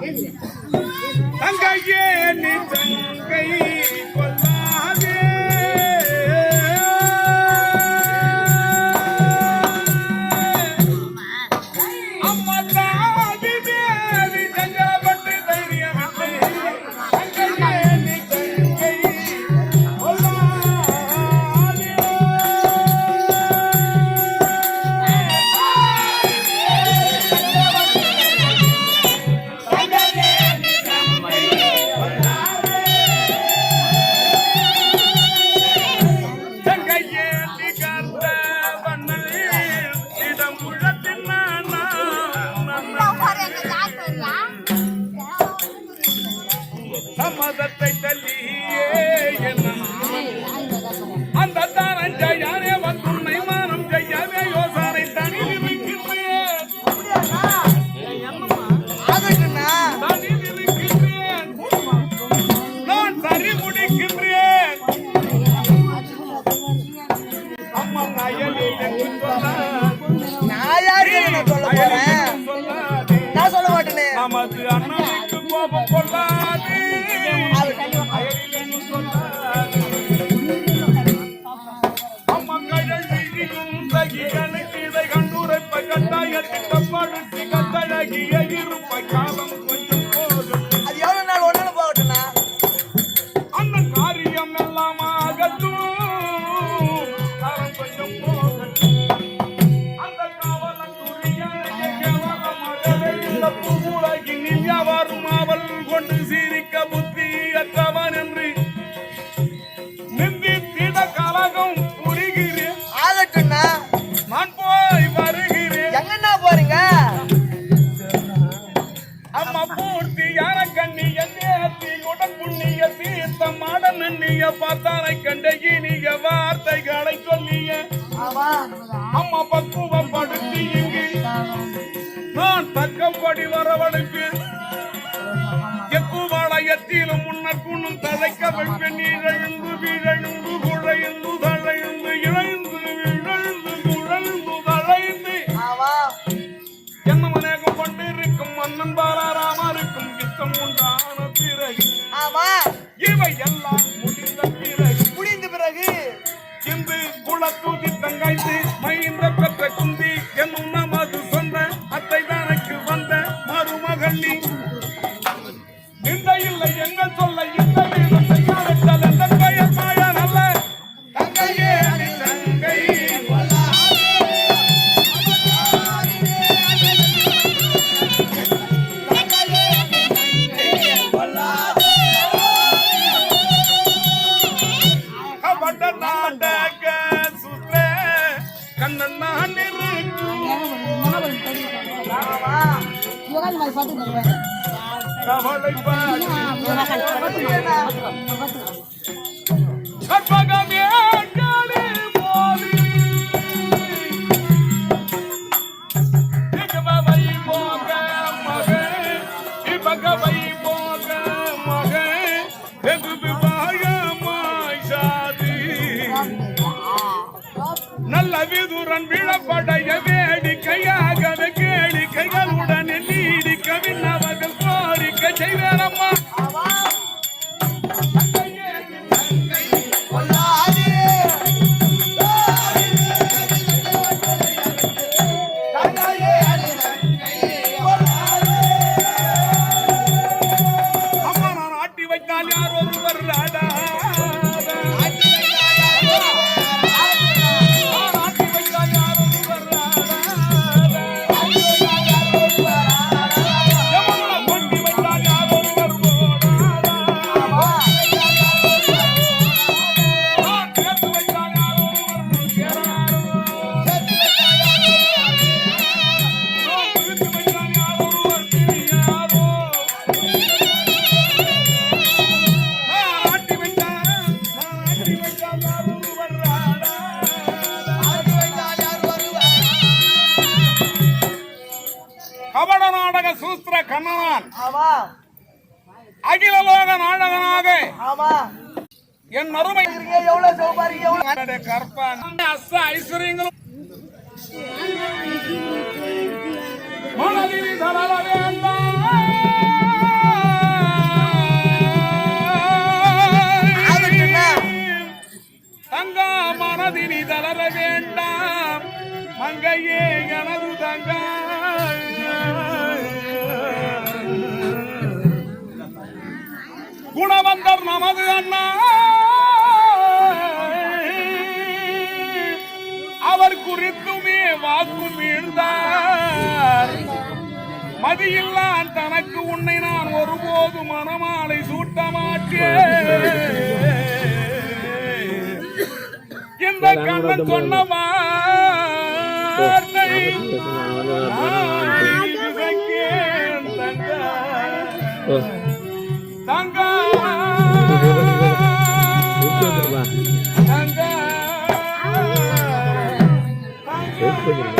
50. மதத்தை தள்ளியே அந்த தானம் செய்யாரே வந்துன்னை மானம் செய்யவே யோசனை தனி நிமிக்கின்றேன் தனி நிமிக்கின்றேன் நான் சரி முடிக்கின்றேன் அம்மன் நயனில் என்று சொன்ன வார்த்தைகளை சொல்லிய அம்மா பக்குவப்படுத்தி இங்கு. நான் தக்கம்படி வரவழைப்பு. எக்குவளையத்திலும் முன்னற்குண்ணும் ததைக்க வைப்பேன் நீழழுந்து வீழழுந்து குழைந்து தழைந்து இழைந்து விழழ்ந்து குழழ்ந்து தழைந்து. என்ன மனேகம் கொண்டிருக்கும் மன்னன் பாலாராமா இருக்கும் யுத்தம் உண்டான பிறகு இவை எல்லாம் fighting. கற்பகம் ஏற்காடு போது இகமவை போக மகன் நல்ல விதுரன் விழப்படைய யார் ஒருவர் நாடா நாடக சூஸ்திர கண்ணனான் அகில லோக நாடகனாக. என் மறுமை. கற்பான் அஸ்த ஐஸ்வர்யங்களும். மனதில் தளர வேண்டாம். வாக்கும் வீழ்ந்தார் மதியில்லான் தனக்கு உன்னை நான் ஒருபோது மனமாலை சூட்ட மாட்டேன் இந்த கண்ணன் சொன்ன வார்த்தை தங்கா. தங்கா.